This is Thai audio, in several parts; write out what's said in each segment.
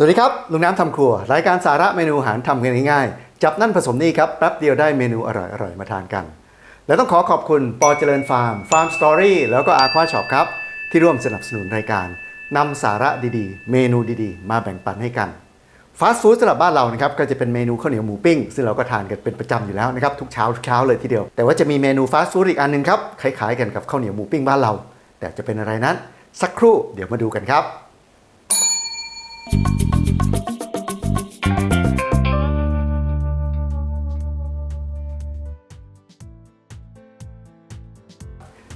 สวัสดีครับ ลุงน้ำทำครัว รายการสาระเมนูอาหารทำกันง่ายๆ จับนั่นผสมนี่ครับแป๊บเดียวได้เมนูอร่อยๆ มาทานกัน และต้องขอขอบคุณปอเจริญฟาร์มฟาร์มสตอรี่แล้วก็อาควาช็อปครับ ที่ร่วมสนับสนุนรายการนำสาระดีๆ เมนูดีๆ มาแบ่งปันให้กันฟาสต์ฟู้ดสำหรับบ้านเรานะครับก็จะเป็นเมนูข้าวเหนียวหมูปิ้ง ซึ่งเราก็ทานกันเป็นประจำอยู่แล้วนะครับทุกเช้าทุกเช้าเลยทีเดียว แต่ว่าจะมีเมนูฟาสต์ฟู้ดอีกอันหนึงครับคล้ายๆกันกับข้าวเหนียวหมูปิ้งบ้านเรา แต่จะเป็นอะไรนั้น สักครู่เดี๋ยวมาดูกันครับ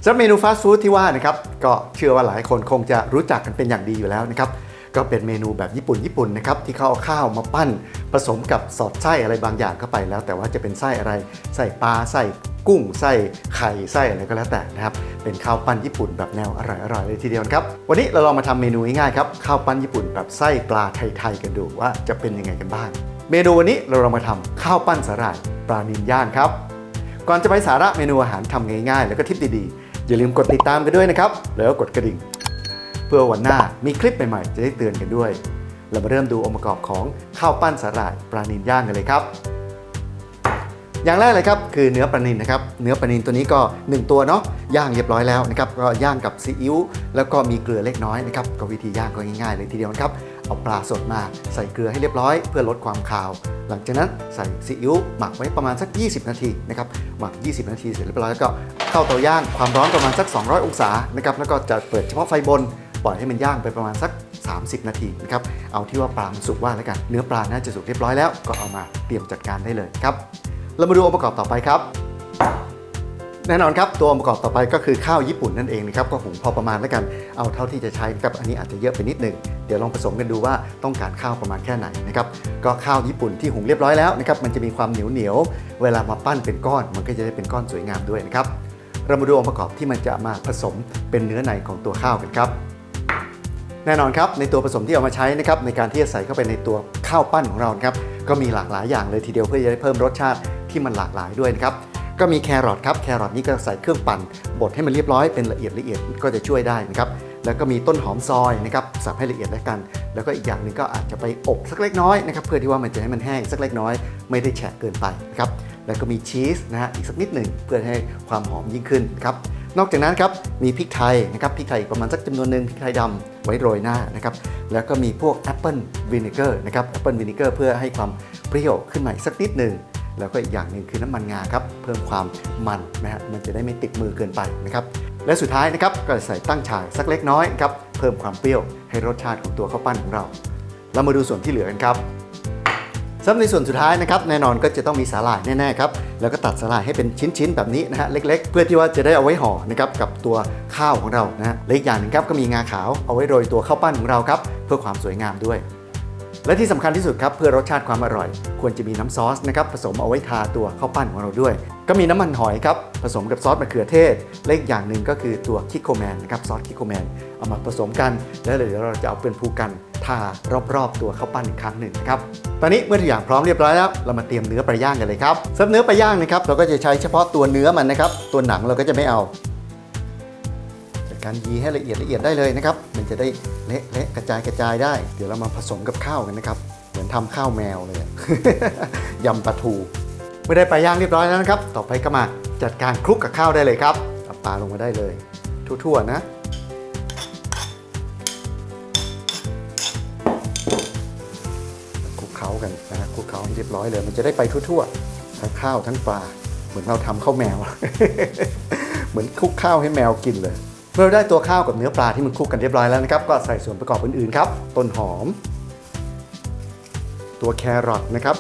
สำหรับเมนูฟาสต์ฟู้ดที่ว่านะครับก็เชื่อว่าหลายคนคงจะรู้จักกันเป็นอย่างดีอยู่แล้วนะครับก็เป็นเมนูแบบญี่ปุ่นญี่ปุ่นนะครับที่เขาเอาข้าวมาปั้น ผสมกับสอดไส้อะไรบางอย่างเข้าไปแล้ว แต่ว่าจะเป็นไส้อะไรไส้ปลาไส้ กุ้งไส้ไข่ไส้อะไรก็แล้วแต่นะครับ เป็นข้าวปั้นญี่ปุ่นแบบแนวอร่อยๆเลยทีเดียวครับ วันนี้เราลองมาทำเมนูง่ายๆครับ ข้าวปั้นญี่ปุ่นแบบไส้ปลาไทยๆกันดูว่าจะเป็นยังไงกันบ้าง เมนูวันนี้เราลองมาทำข้าวปั้นสาหร่ายปลานิลย่างครับ ก่อนจะไปสาระเมนูอาหารทำง่ายๆ แล้วก็ทิปดีๆ อย่าลืมกดติดตามกันด้วยนะครับ แล้วก็กดกระดิ่ง เพื่อวันหน้ามีคลิปใหม่ๆ จะได้เตือนกันด้วย เรามาเริ่มดูองค์ประกอบของข้าวปั้นสาหร่ายปลานิลย่างกันเลยครับ อย่างแรกเลยครับคือเนื้อปลานิลนะครับเนื้อปลานิลตัวนี้ก็ 1 ตัวเนาะย่างเรียบร้อยแล้วนะครับก็ย่างกับซีอิ๊วแล้วก็มีเกลือเล็กน้อยนะครับก็วิธีย่างก็ง่ายๆเลยทีเดียวนะครับเอาปลาสดมาใส่เกลือให้เรียบร้อย เพื่อลดความคาว หลังจากนั้นใส่ซีอิ๊วหมักไว้ประมาณสัก 20 นาทีนะครับหมัก 20 นาทีเสร็จเรียบร้อยแล้วก็เข้าเตาย่างความร้อนประมาณสัก 200 องศานะครับแล้วก็จะเปิดเฉพาะไฟบนปล่อยให้มันย่างไปประมาณสัก 30 นาทีนะครับเอาที่ว่าปลามันสุกว่าแล้วกันเนื้อปลาน่าจะสุกเรียบร้อยแล้วก็เอามาเตรียมจัดการได้เลยครับ เรามาดูองค์ประกอบต่อไปครับ แน่นอนครับตัวองค์ประกอบต่อไปก็คือข้าวญี่ปุ่นนั่นเองนะครับก็หุงพอประมาณแล้วกันเอาเท่าที่จะใช้นะครับอันนี้อาจจะเยอะไปนิดหนึ่งเดี๋ยวลองผสมกันดูว่าต้องการข้าวประมาณแค่ไหนนะครับก็ข้าวญี่ปุ่นที่หุงเรียบร้อยแล้วนะครับมันจะมีความเหนียวเหนียวเวลามาปั้นเป็นก้อน มันก็จะได้เป็นก้อนสวยงามด้วยนะครับเรามาดูองค์ประกอบที่มันจะมาผสมเป็นเนื้อในของตัวข้าวกันครับ แน่นอนครับในตัวผสมที่เอามาใช้นะครับในการที่จะใส่เข้าไปในตัวข้าวปั้นของเราครับก็มีหลากหลายอย่างเลยทีเดียวเพื่อจะได้เพิ่มรสชาติ ที่มันหลากหลายด้วยนะครับ ก็มีแครอทครับ แครอทนี่ก็ใส่เครื่องปั่นบดให้มันเรียบร้อยเป็นละเอียดละเอียดก็จะช่วยได้นะครับ แล้วก็มีต้นหอมซอยนะครับสับให้ละเอียดแล้วกัน แล้วก็อีกอย่างหนึ่งก็อาจจะไปอบสักเล็กน้อยนะครับเพื่อที่ว่ามันจะให้มันแห้งสักเล็กน้อย ไม่ได้แฉะเกินไปนะครับ แล้วก็มีชีสนะฮะอีกสักนิดหนึ่งเพื่อให้ความหอมยิ่งขึ้นครับนอกจากนั้นครับมีพริกไทยนะครับพริกไทยอีกประมาณสักจำนวนหนึ่งพริกไทยดำไว้โรยหน้านะครับแล้วก็มีพวกแอปเปิลวินิเกอร์นะครับแอปเปิลวินิเกอร์เพื่อให้ความเปรี้ยวขึ้นมาอีกสักนิดหนึ่ง แล้วก็อีกอย่างหนึ่งคือน้ำมันงาครับเพิ่มความมันนะฮะมันจะได้ไม่ติดมือเกินไปนะครับและสุดท้ายนะครับก็ใส่ตั้งฉายสักเล็กน้อยครับเพิ่มความเปรี้ยวให้รสชาติของตัวข้าวปั้นของเรา เรามาดูส่วนที่เหลือกันครับสำหรับในส่วนสุดท้ายนะครับแน่นอนก็จะต้องมีสาหร่ายแน่ๆครับแล้วก็ตัดสาหร่ายให้เป็นชิ้นๆแบบนี้นะฮะเล็ก ๆ เพื่อที่ว่าจะได้เอาไว้ห่อนะครับกับตัวข้าวของเรานะฮะและอีกอย่างหนึ่งครับก็มีงาขาวเอาไว้โรยตัวข้าวปั้นของเราครับเพื่อความสวยงามด้วย และที่สำคัญที่สุดครับเพื่อรสชาติความอร่อย ควรจะมีน้ำซอสนะครับผสมเอาไว้ทาตัวข้าวปั้นของเราด้วย ก็มีน้ำมันหอยครับผสมกับซอสมะเขือเทศและอีกอย่างหนึ่งก็คือตัวคิโคแมนนะครับซอสคิโคแมนเอามาผสมกันแล้วเดี๋ยวเราจะเอาเป็นภูกันทารอบๆ ตัวข้าวปั้นอีกครั้งหนึ่งนะครับ ตอนนี้เมื่อทุกอย่างพร้อมเรียบร้อยแล้ว เรามาเตรียมเนื้อปลาย่างกันเลยครับสำหรับเนื้อปลาย่างนะครับ เราก็จะใช้เฉพาะตัวเนื้อมันนะครับ ตัวหนังเราก็จะไม่เอา จัดการยีให้ละเอียดละเอียดได้เลยนะครับ จะได้เละเละกระจายกระจายได้ เดี๋ยวเรามาผสมกับข้าวกันนะครับ เหมือนทำข้าวแมวเลย ยำปลาทูเมื่อได้ปลาย่างเรียบร้อยแล้วนะครับ ต่อไปก็มาจัดการคลุกกับข้าวได้เลยครับเอาปลาลงมาได้เลย ทั่วๆนะคลุกเคล้ากันนะคลุกเคล้าเรียบร้อยเลย มันจะได้ไปทั่วๆ ทั้งข้าวทั้งปลา เหมือนเราทำข้าวแมว เหมือนคลุกข้าวให้แมวกินเลย เมื่อเราได้ตัวข้าวกับเนื้อปลาที่มันคลุกกันเรียบร้อยแล้วนะครับ ก็ใส่ส่วนประกอบอื่นๆครับ ต้นหอม ตัวแครอทนะครับ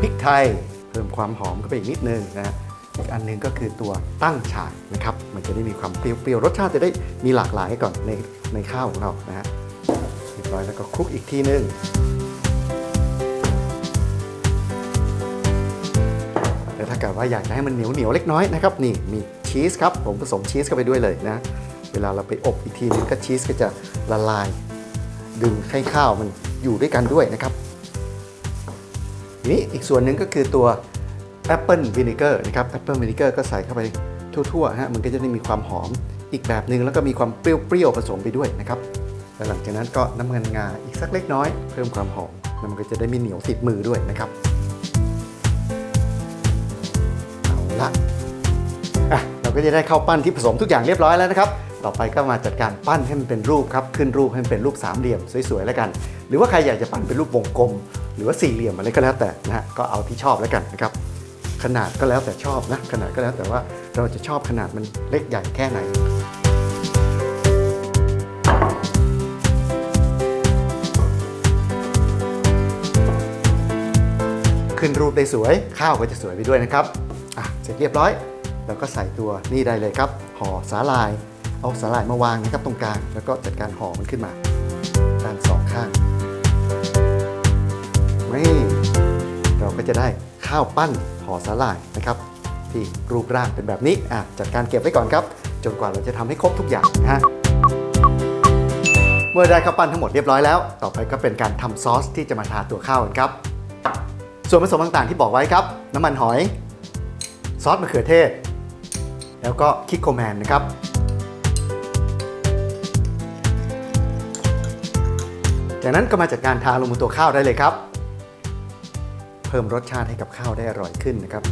พริกไทยเพิ่มความหอมเข้าไปอีกนิดนึงนะฮะอีกอันหนึงก็คือตัวตั้งฉายนะครับ มันจะได้มีความเปรี้ยวๆรสชาติจะได้มีหลากหลายก่อนในในข้าวของเรานะฮะเรียบร้อยแล้วก็คลุกอีกทีนึง แต่ถ้าเกิดว่าอยากจะให้มันเหนียวเหนียวๆเล็กน้อยนะครับนี่มีชีสครับผมผสมชีสเข้าไปด้วยเลยนะเวลาเราไปอบอีกทีนึงก็ชีสก็จะละลาย ดึงให้ข้าวมันอยู่ด้วยกันด้วยนะครับทีนี้อีกส่วนหนึ่งก็คือตัว Apple Vinegar นะครับ Apple Vinegar ก็ใส่เข้าไปทั่วๆฮะมันก็จะได้มีความหอมอีกแบบหนึ่งแล้วก็มีความเปรี้ยวๆผสมไปด้วยนะครับแล้วหลังจากนั้นก็น้ำมันงาอีกสักเล็กน้อยเพิ่มความหอมแล้วมันก็จะได้ไม่เหนียวติดมือด้วยนะครับ ละอะเราก็จะได้ข้าวปั้นที่ผสมทุกอย่างเรียบร้อยแล้วนะครับ ต่อไปก็มาจัดการปั้นให้มันเป็นรูปครับ ขึ้นรูปให้มันเป็นรูปสามเหลี่ยมสวยๆแล้วกัน หรือว่าใครอยากจะปั้นเป็นรูปวงกลม หรือว่าสี่เหลี่ยมอะไรก็แล้วแต่นะฮะ ก็เอาที่ชอบแล้วกันนะครับ ขนาดก็แล้วแต่ชอบนะ ขนาดก็แล้วแต่ว่าเราจะชอบขนาดมันเล็กใหญ่แค่ไหน ขึ้นรูปได้สวย ข้าวก็จะสวยไปด้วยนะครับอะเสร็จเรียบร้อยเราก็ใส่ตัวนี่ได้เลยครับห่อสาลาย เอาสาลายมาวางนะครับตรงกลาง แล้วก็จัดการห่อมันขึ้นมาด้านสองข้างนี่เราก็จะได้ข้าวปั้นห่อสาลายนะครับ ที่รูปร่างเป็นแบบนี้อะจัดการเก็บไว้ก่อนครับ จนกว่าเราจะทำให้ครบทุกอย่างนะฮะเมื่อได้ข้าวปั้นทั้งหมดเรียบร้อยแล้ว ต่อไปก็เป็นการทำซอสที่จะมาทาตัวข้าวกันครับ ส่วนผสมต่างๆที่บอกไว้ครับ น้ำมันหอย ซอสมะเขือเทศ แล้วก็คิกโคแมนนะครับจากนั้นก็มาจัดการทาลงบนตัวข้าวได้เลยครับ เพิ่มรสชาติให้กับข้าวได้อร่อยขึ้นนะครับ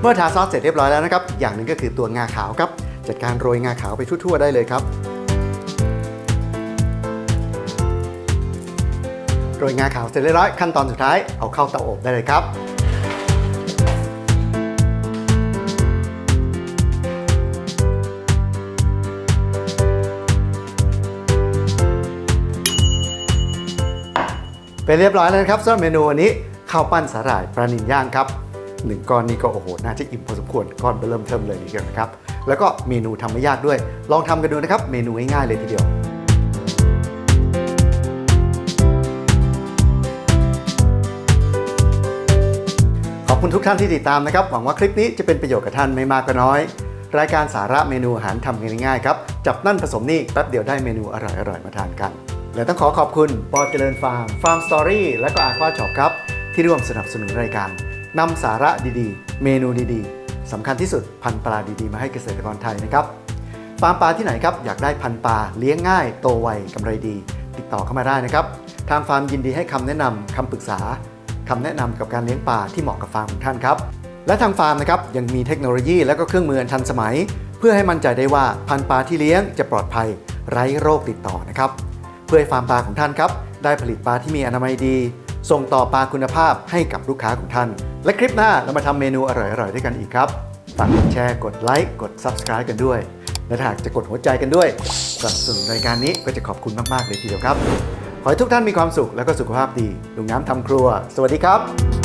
เมื่อทาซอสเสร็จเรียบร้อยแล้วนะครับ อย่างหนึ่งก็คือตัวงาขาวครับ จัดการโรยงาขาวไปทั่วๆได้เลยครับ โรยงาขาวเสร็จเรียบร้อยขั้นตอนสุดท้ายเอาเข้าเตาอบได้เลยครับเป็นเรียบร้อยแล้วนะครับสำหรับเมนูวันนี้ข้าวปั้นสาหร่ายปลานิลย่างครับหนึ่งก้อนนี้ก็โอ้โหน่าจะอิ่มพอสมควรก้อนเริ่มเทิมเลยทีเดียวนะครับ แล้วก็เมนูทำไม่ยากด้วย ลองทำกันดูนะครับ เมนูง่ายๆเลยทีเดียว อบคุณทุกท่านที่ติดตามนะครับ หวังว่าคลิปนี้จะเป็นประโยชน์กับท่านไม่มากก็น้อย รายการสาระเมนูอาหารทำง่ายๆครับจับนั่นผสมนี่แป๊บเดียวได้เมนูอร่อยๆมาทานกัน และต้องขอขอบคุณปอเจริญฟาร์มฟาร์มสตอรี่และก็อาควาช็อปครับ ที่ร่วมสนับสนุนรายการนำสาระดีๆ เมนูดีๆสำคัญที่สุดพันปลาดีๆ มาให้เกษตรกรไทยนะครับฟาร์มปลาที่ไหนครับอยากได้พันปลาเลี้ยงง่ายโตไวกำไรดี ติดต่อเข้ามาได้นะครับ ทางฟาร์มยินดีให้คำแนะนำคำปรึกษา คำแนะนำกับการเลี้ยงปลาที่เหมาะกับฟาร์มของท่านครับและทางฟาร์มนะครับยังมีเทคโนโลยีและก็เครื่องมืออันทันสมัย เพื่อให้มั่นใจได้ว่าพันธุ์ปลาที่เลี้ยงจะปลอดภัย ไร้โรคติดต่อนะครับเพื่อให้ฟาร์มปลาของท่านครับได้ผลิตปลาที่มีอนามัยดี ส่งต่อปลาคุณภาพให้กับลูกค้าของท่าน และคลิปหน้าเรามาทำเมนูอร่อยๆด้วยกันอีกครับฝากกดแชร์กดไลค์กด Subscribe กันด้วย และหากจะกดหัวใจกันด้วยสนับสนุนรายการนี้ก็จะขอบคุณมากๆเลยทีเดียวครับ ขอให้ทุกท่านมีความสุขและก็สุขภาพดีลุงน้ำทำครัว สวัสดีครับ